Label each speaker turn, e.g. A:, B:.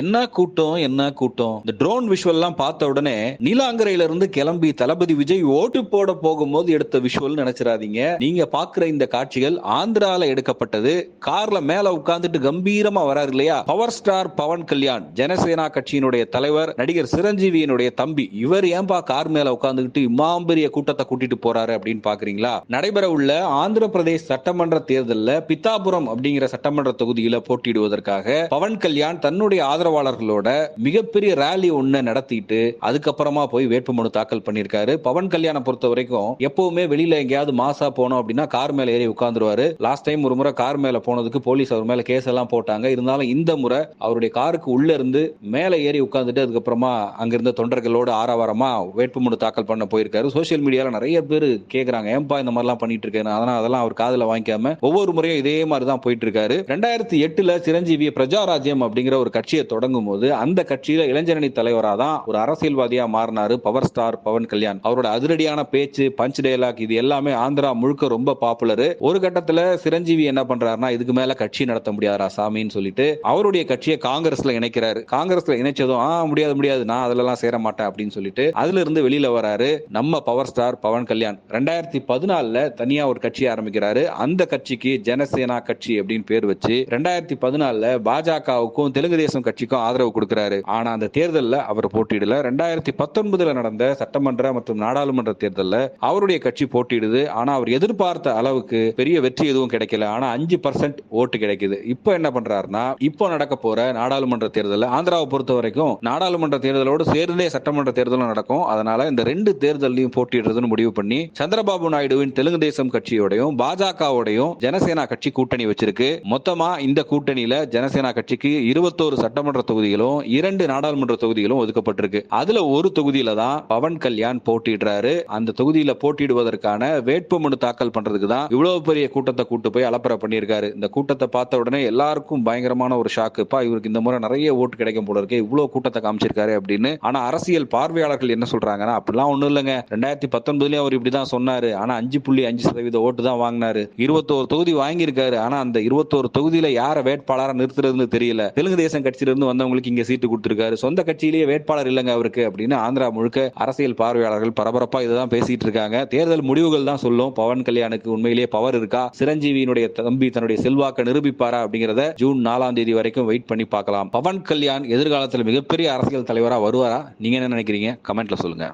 A: என்ன கூட்டம் என்ன கூட்டம்? இந்த ட்ரோன் விஷுவல் எல்லாம் பார்த்த உடனே நீலாங்கரையில இருந்து கிளம்பி தளபதி விஜய் ஓட்டு போட போகும்போது எடுத்த விஷுவல் நினைச்சிடாதீங்க. நீங்க பாக்குற இந்த காட்சிகள் ஆந்திரால எடுக்கப்பட்டது. கார்ல மேல உட்கார்ந்துட்டு கம்பீரமா வராரு இல்லையா? பவர் ஸ்டார் பவன் கல்யாண் ஜனசேனா கட்சியினுடைய தலைவர் நடிகர் சிரஞ்சீவியினுடைய தம்பி இவர் ஏன்பா கார் மேல உட்கார்ந்துகிட்டு இம்மாம்பெரிய கூட்டத்தை கூட்டிட்டு போறாரு அப்படின்னு பாக்குறீங்களா? நடைபெற உள்ள ஆந்திர பிரதேஷ் சட்டமன்ற தேர்தலில் பித்தாபுரம் அப்படிங்கிற சட்டமன்ற தொகுதியில போட்டியிடுவதற்காக பவன் கல்யாண் தன்னுடைய ஆதரவாளர்களோட மிகப்பெரிய ரேலி ஒண்ணு நடத்திட்டு அதுக்கப்புறமா போய் வேட்புமனு தாக்கல் பண்ணியிருக்காரு. பவன் கல்யாணம் பொறுத்த வரைக்கும் எப்பவுமே வெளியில எங்கேயாவது மாசா போனோம் அப்படின்னா கார் மேல ஏறி உட்கார்ந்துருவாரு லாஸ்ட் டைம் ஒரு முறை கார் மேல போனதுக்கு போலீஸ் அவர் மேல கேஸ் எல்லாம் போட்டாங்க. இருந்தாலும் இந்த முறை அவருடைய காருக்கு உள்ள இருந்து மேல ஏறி உட்கார்ந்துட்டு அதுக்கப்புறமா அங்கிருந்த தொண்டர்களோட ஆரவாரமா வேட்புமனு தாக்கல் பண்ண போயிருக்காரு. சோசியல் மீடியால நிறைய பேர் கேக்குறாங்க ஏன்பா இந்த மாதிரிலாம் பண்ணிட்டு இருக்காரு அதனால அதெல்லாம் அவர் காதல வாங்கிக்காம ஒவ்வொரு முறையும் இதே மாதிரி தான் போயிட்டு இருக்காரு ரெண்டாயிரத்தி எட்டுல சிரஞ்சீவி பிரஜாராஜ்யம் அப்படிங்கிற ஒரு கட்சியை தொடங்கும் போது அந்த கட்சியில இளைஞரணி தலைவராக தான் ஒரு அரசியல்வாதியா மாறினாரு பவர் ஸ்டார் பவன் கல்யாண். அவரோட அதிரடியான பேச்சு பஞ்ச் டயலாக் இது எல்லாமே ஆந்திரா முழுக்க ரொம்ப பாப்புலர் ஒரு கட்டத்துல சிரஞ்சீவி என்ன பண்றாருன்னா இதுக்கு மேல கட்சி நடத்த முடியாதா சாமின்னு சொல்லிட்டு அவருடைய கட்சியை காங்கிரஸ்ல இணைக்கிறாரு. காங்கிரஸ்ல இணைச்சதும் ஆ முடியாது முடியாது நான் அதுல எல்லாம் சேர மாட்டேன் அப்படின்னு சொல்லிட்டு அதுல இருந்து வெளியில வராரு நம்ம பவர் ஸ்டார் பவன் கல்யாண். ரெண்டாயிரத்தி பதினாலுல தனியா ஒரு கட்சி ஆரம்பிக்கிறாரு. அந்த கட்சிக்கு ஜனசேனா கட்சி அப்படின்னு பேர் வச்சு ரெண்டாயிரத்தி பதினாலுல பாஜகவுக்கும் தெலுங்கு தேசம் கட்சிக்கும் ஆதரவு கொடுக்கிறாரு. ஆனா அந்த தேர்தலில் அவர் போட்டியிடல. ரெண்டாயிரத்தி பத்தொன்பதுல நடந்த சட்டமன்ற மற்றும் நாடாளுமன்ற தேர்தலில் அவருடைய கட்சி போட்டியிடுது. ஆனா அவர் எதிர்பார்த்த அளவுக்கு பெரிய வெற்றி எதுவும் கிடைக்கல. ஆனா அஞ்சு பர்சன்ட் ஓட்டு கிடைக்குது. இப்போ என்ன பண்றாருன்னா இப்போ நடக்க போற நாடாளுமன்ற தேர்தலில் ஆந்திராவை பொறுத்த வரைக்கும் நாடாளுமன்ற தேர்தலோடு சேர்ந்தே சட்டமன்ற தேர்தலும் நடக்கும். அதனால இந்த ரெண்டு தேர்தலையும் போட்டியிடுறதுன்னு முடிவு பண்ணி சந்திரபாபு நாயுடுவின் தெலுங்கு தேசம் கட்சியோடையும் பாஜகவோடையும் ஜனசேனா கட்சி கூட்டணி வச்சிருக்கு. மொத்தமா இந்த கூட்டணியில ஜனசேனா கட்சிக்கு இருபத்தோரு சட்டமன்ற தொகுதிகளும் இரண்டு நாடாளுமன்ற தொகுதிகளும் ஒதுக்கப்பட்டிருக்கு. அதுல ஒரு தொகுதியில தான் பவன் கல்யாண் போட்டியிடுறாரு. அந்த தொகுதியில போட்டியிடுவதற்கான வேட்புமனு தாக்கல் பண்றதுக்கு தான் இவ்வளவு பெரிய கூட்டத்தை கூட்டு போய் அலப்பற பண்ணியிருக்காரு. இந்த கூட்டத்தை பார்த்த உடனே எல்லாருக்கும் பயங்கரமான ஒரு ஷாக்குப்பா இவருக்கு இந்த முறை நிறைய ஓட்டு கிடைக்கும் போல இருக்கு இவ்வளவு கூட்டத்தை காமிச்சிருக்காரு அப்படின்னு. ஆனா அரசியல் பார்வையாளர்கள் என்ன சொல்றாங்கன்னா அப்படிலாம் ஒண்ணும் இல்லைங்க. ரெண்டாயிரத்தி பத்தொன்பதுலயும் அவர் இப்படிதான் சொன்னாரு. ஆனா அஞ்சு புள்ளி அஞ்சு சதவீத ஓட்டு தான் வாங்கினாரு. இருபத்தோரு தொகுதி வாங்கியிருக்காரு. ஆனா அந்த இருபத்தோரு தொகுதியில யார வேட்பாளரா நிறுத்துறதுன்னு தெரியல. தெலுங்கு தேசம் கட்சியில இருந்து வந்தவங்களுக்கு இங்க சீட்டு கொடுத்திருக்காரு. சொந்த கட்சியிலேயே வேட்பாளர் இல்லைங்க அவருக்கு அப்படின்னு ஆந்திரா முழுக்க அரசியல் பார்வையாளர்கள் பரபரப்பா இதுதான் பேசிட்டு இருக்காங்க. தேர்தல் முடிவுகள் தான் சொல்லும். பவன் கல்யாணுக்கு உண்மையிலேயே பவர் இருக்கா? சிரஞ்சீவியினுடைய தம்பி தன்னுடைய செல்வாக்க நிரூபிப்பாரா அப்படிங்கறத ஜூன் நாலாம் தேதி வரைக்கும் வெயிட் பண்ணி பார்க்கலாம். பவன் கல்யாண் எதிர்காலத்தில் மிகப்பெரிய அரசியல் தலைவரா வருவாரா? நீங்க என்ன நினைக்கிறீங்க? கமெண்ட்ல சொல்லுங்க.